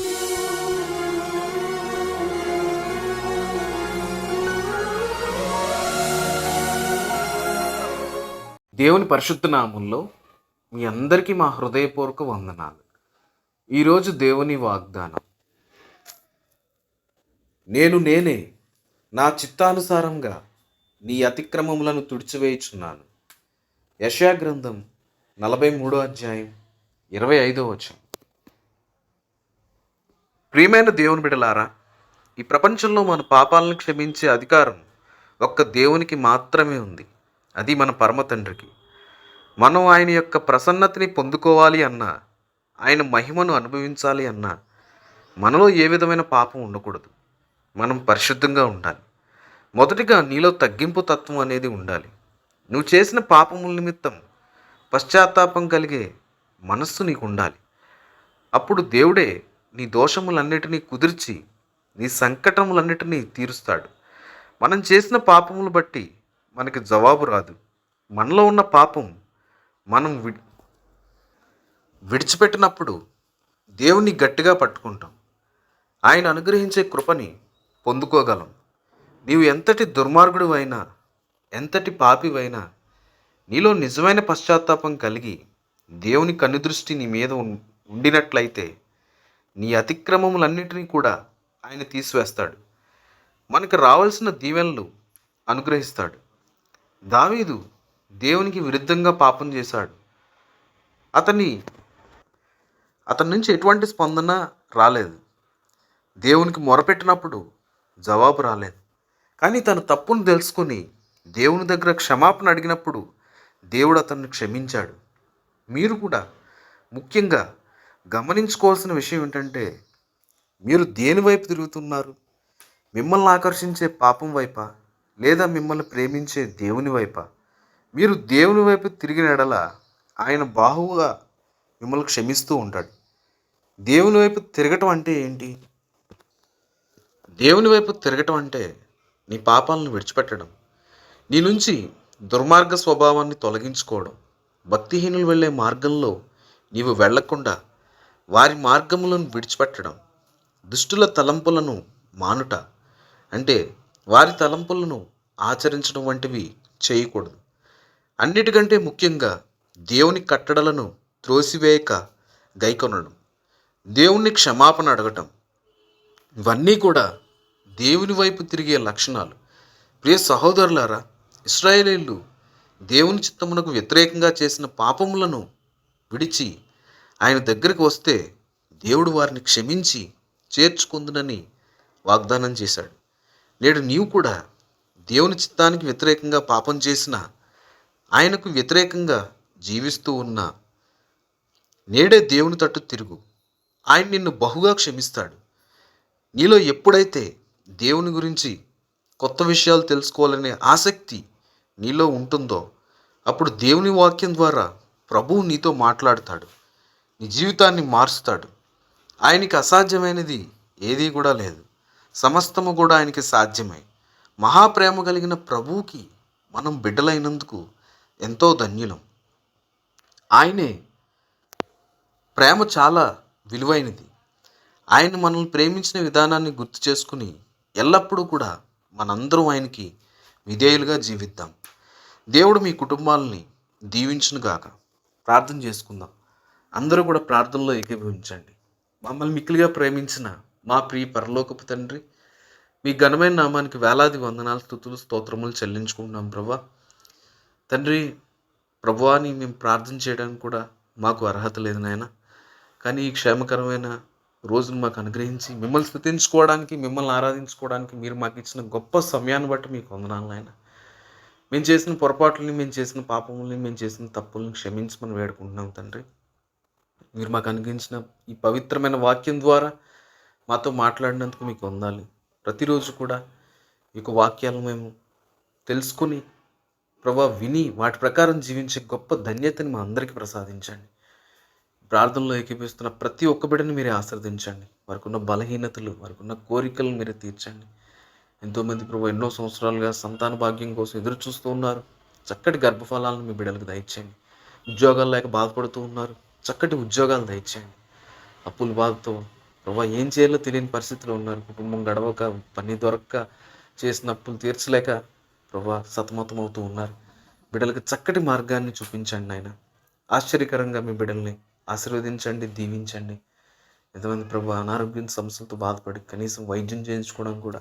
దేవుని పరిశుద్ధ నామంలో మీ అందరికీ మా హృదయపూర్వక వందనాలు. ఈరోజు దేవుని వాగ్దానం. నేను నేనే నా చిత్తానుసారంగా నీ అతిక్రమములను తుడిచివేయుచున్నాను. యశా గ్రంథం నలభై మూడో అధ్యాయం ఇరవై ఐదో వచనం. ప్రియమైన దేవుని బిడలారా ఈ ప్రపంచంలో మన పాపాలను క్షమించే అధికారం ఒక్క దేవునికి మాత్రమే ఉంది. అది మన పరమ తండ్రికి. మనం ఆయన యొక్క ప్రసన్నతని పొందుకోవాలి అన్నా ఆయన మహిమను అనుభవించాలి అన్నా మనలో ఏ విధమైన పాపం ఉండకూడదు. మనం పరిశుద్ధంగా ఉండాలి. మొదటిగా నీలో తగ్గింపు తత్వం అనేది ఉండాలి. నువ్వు చేసిన పాపముల నిమిత్తం పశ్చాత్తాపం కలిగే మనస్సు నీకు ఉండాలి అప్పుడు దేవుడే నీ దోషములన్నిటినీ కుదిర్చి నీ సంకటములన్నిటినీ తీరుస్తాడు. మనం చేసిన పాపములు బట్టి మనకి జవాబు రాదు. మనలో ఉన్న పాపం మనం వి విడిచిపెట్టినప్పుడు దేవుని గట్టిగా పట్టుకుంటాం. ఆయన అనుగ్రహించే కృపని పొందుకోగలం. నీవు ఎంతటి దుర్మార్గుడు అయినా ఎంతటి పాపివైనా నీలో నిజమైన పశ్చాత్తాపం కలిగి దేవుని కనుదృష్టి నీ మీద ఉం- ఉండినట్లయితే నీ అతిక్రమములన్నిటినీ కూడా ఆయన తీసివేస్తాడు. మనకు రావాల్సిన దీవెనలు అనుగ్రహిస్తాడు. దావీదు దేవునికి విరుద్ధంగా పాపం చేశాడు. అతని అతని నుంచి ఎటువంటి స్పందన రాలేదు. దేవునికి మొరపెట్టినప్పుడు జవాబు రాలేదు. కానీ తన తప్పును తెలుసుకొని దేవుని దగ్గర క్షమాపణ అడిగినప్పుడు దేవుడు అతన్ని క్షమించాడు. మీరు కూడా ముఖ్యంగా గమనించుకోవాల్సిన విషయం ఏంటంటే మీరు దేని వైపు తిరుగుతున్నారు? మిమ్మల్ని ఆకర్షించే పాపం వైపా? లేదా మిమ్మల్ని ప్రేమించే దేవుని వైపా? మీరు దేవుని వైపు తిరిగిన ఎడల ఆయన బాహువుగా మిమ్మల్ని క్షమిస్తూ ఉంటాడు. దేవుని వైపు తిరగటం అంటే ఏంటి? దేవుని వైపు తిరగటం అంటే నీ పాపాలను విడిచిపెట్టడం నీ నుంచి దుర్మార్గ స్వభావాన్ని తొలగించుకోవడం భక్తిహీనులు వెళ్ళే మార్గంలో నీవు వెళ్ళకుండా వారి మార్గములను విడిచిపెట్టడం దుష్టుల తలంపులను మానుట అంటే వారి తలంపులను ఆచరించడం వంటివి చేయకూడదు. అన్నిటికంటే ముఖ్యంగా దేవుని కట్టడలను త్రోసివేయక గైకొనడం దేవుణ్ణి క్షమాపణ అడగటం. ఇవన్నీ కూడా దేవుని వైపు తిరిగే లక్షణాలు. ప్రియ సహోదరులారా ఇస్రాయేలీలు దేవుని చిత్తమునకు వ్యతిరేకంగా చేసిన పాపములను విడిచి ఆయన దగ్గరికి వస్తే దేవుడు వారిని క్షమించి చేర్చుకుందునని వాగ్దానం చేశాడు. నేడు నీవు కూడా దేవుని చిత్తానికి వ్యతిరేకంగా పాపం చేసిన ఆయనకు వ్యతిరేకంగా జీవిస్తూ ఉన్నా నేడే దేవుని తట్టు తిరుగు. ఆయన నిన్ను బహుగా క్షమిస్తాడు. నీలో ఎప్పుడైతే దేవుని గురించి కొత్త విషయాలు తెలుసుకోవాలనే ఆసక్తి నీలో ఉంటుందో అప్పుడు దేవుని వాక్యం ద్వారా ప్రభువు నీతో మాట్లాడతాడు. నీ జీవితాన్ని మారుస్తాడు. ఆయనకి అసాధ్యమైనది ఏదీ కూడా లేదు. సమస్తము కూడా ఆయనకి సాధ్యమే. మహాప్రేమ కలిగిన ప్రభువుకి మనం బిడ్డలైనందుకు ఎంతో ధన్యులం. ఆయనే ప్రేమ చాలా విలువైనది. ఆయన మనల్ని ప్రేమించిన విధానాన్ని గుర్తు చేసుకుని ఎల్లప్పుడూ కూడా మనందరం ఆయనకి విధేయులుగా జీవిద్దాం. దేవుడు మీ కుటుంబాలని దీవించునుగాక. ప్రార్థన చేసుకుందాం. అందరూ కూడా ప్రార్థనలో ఏకీభవించండి. మమ్మల్ని మిక్కిలిగా ప్రేమించిన మా ప్రియ పరలోకపు తండ్రి మీ ఘనమైన నామానికి వేలాది వందనాలు స్థుతులు స్తోత్రములు చెల్లించుకుంటున్నాం ప్రభా. తండ్రి ప్రభువాని మేము ప్రార్థన చేయడానికి కూడా మాకు అర్హత లేదు నాయన. కానీ ఈ క్షేమకరమైన రోజును మాకు అనుగ్రహించి మిమ్మల్ని స్థుతించుకోవడానికి మిమ్మల్ని ఆరాధించుకోవడానికి మీరు మాకు ఇచ్చిన గొప్ప సమయాన్ని బట్టి మీకు వందనాలు నాయన. మేము చేసిన పొరపాట్లని మేము చేసిన పాపముల్ని మేము చేసిన తప్పుల్ని క్షమించమని వేడుకుంటున్నాం తండ్రి. మీరు మాకు అనుగ్రహించిన ఈ పవిత్రమైన వాక్యం ద్వారా మాతో మాట్లాడినందుకు మీకు వందాలి. ప్రతిరోజు కూడా ఈ యొక్క వాక్యాలను మేము తెలుసుకుని ప్రభా విని వాటి ప్రకారం జీవించే గొప్ప ధన్యతని మా అందరికీ ప్రసాదించండి. ప్రార్థనలో ఏకీపిస్తున్న ప్రతి ఒక్క బిడ్డని మీరే ఆశ్రదించండి వారికి ఉన్న బలహీనతలు వారికి ఉన్న కోరికలను మీరే తీర్చండి. ఎంతోమంది ప్రభు ఎన్నో సంవత్సరాలుగా సంతాన భాగ్యం కోసం ఎదురు చూస్తూ ఉన్నారు. చక్కటి గర్భఫలాలను మీ బిడ్డలకు దయచేయండి. ఉద్యోగాలు లేక బాధపడుతూ ఉన్నారు. చక్కటి ఉద్యోగాలు దయచేయండి. అప్పుల బాధతో ప్రభా ఏం చేయాలో తెలియని పరిస్థితిలో ఉన్నారు. కుటుంబం గడవక పని దొరక్క చేసిన అప్పులు తీర్చలేక ప్రభా సతమతం అవుతూ ఉన్నారు. బిడ్డలకు చక్కటి మార్గాన్ని చూపించండి ఆయన ఆశ్చర్యకరంగా మీ బిడ్డల్ని ఆశీర్వదించండి దీవించండి. ఎంతమంది ప్రభు అనారోగ్యం సమస్యలతో బాధపడి కనీసం వైద్యం చేయించుకోవడం కూడా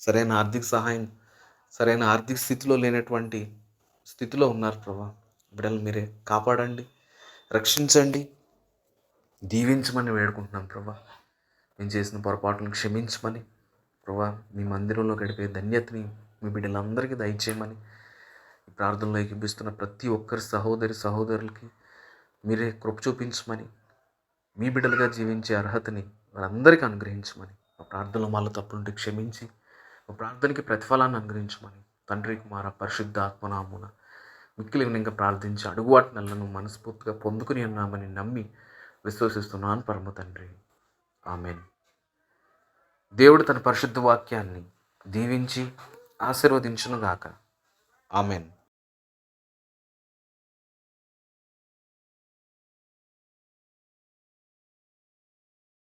సరైన ఆర్థిక సహాయం సరైన ఆర్థిక స్థితిలో లేనటువంటి స్థితిలో ఉన్నారు ప్రభా. బిడ్డలు మీరే కాపాడండి. రక్షించండి. దీవించమని వేడుకుంటున్నాం ప్రభా. మేము చేసిన పొరపాట్లను క్షమించమని. ప్రభా మీ మందిరంలో గడిపే ధన్యతని మీ బిడ్డలందరికీ దయచేయమని. ఈ ప్రార్థనలో ఎగిపిస్తున్న ప్రతి ఒక్కరి సహోదరి సహోదరులకి మీరే కృప చూపించమని మీ బిడ్డలుగా జీవించే అర్హతని వారందరికీ అనుగ్రహించమని. మా ప్రార్థనలో మళ్ళీ తప్పులుంటే క్షమించి మా ప్రార్థనకి ప్రతిఫలాన్ని అనుగ్రహించమని తండ్రి కుమార పరిశుద్ధ ఆత్మనామున మిక్కిలి ఇంకా ప్రార్థించి అడుగువాటి నల్లను మనస్ఫూర్తిగా పొందుకుని ఉన్నామని నమ్మి విశ్వసిస్తున్నాను పరమ తండ్రి. ఆమెన్. దేవుడు తన పరిశుద్ధ వాక్యాన్ని దీవించి ఆశీర్వదించునుగాక. ఆమెన్.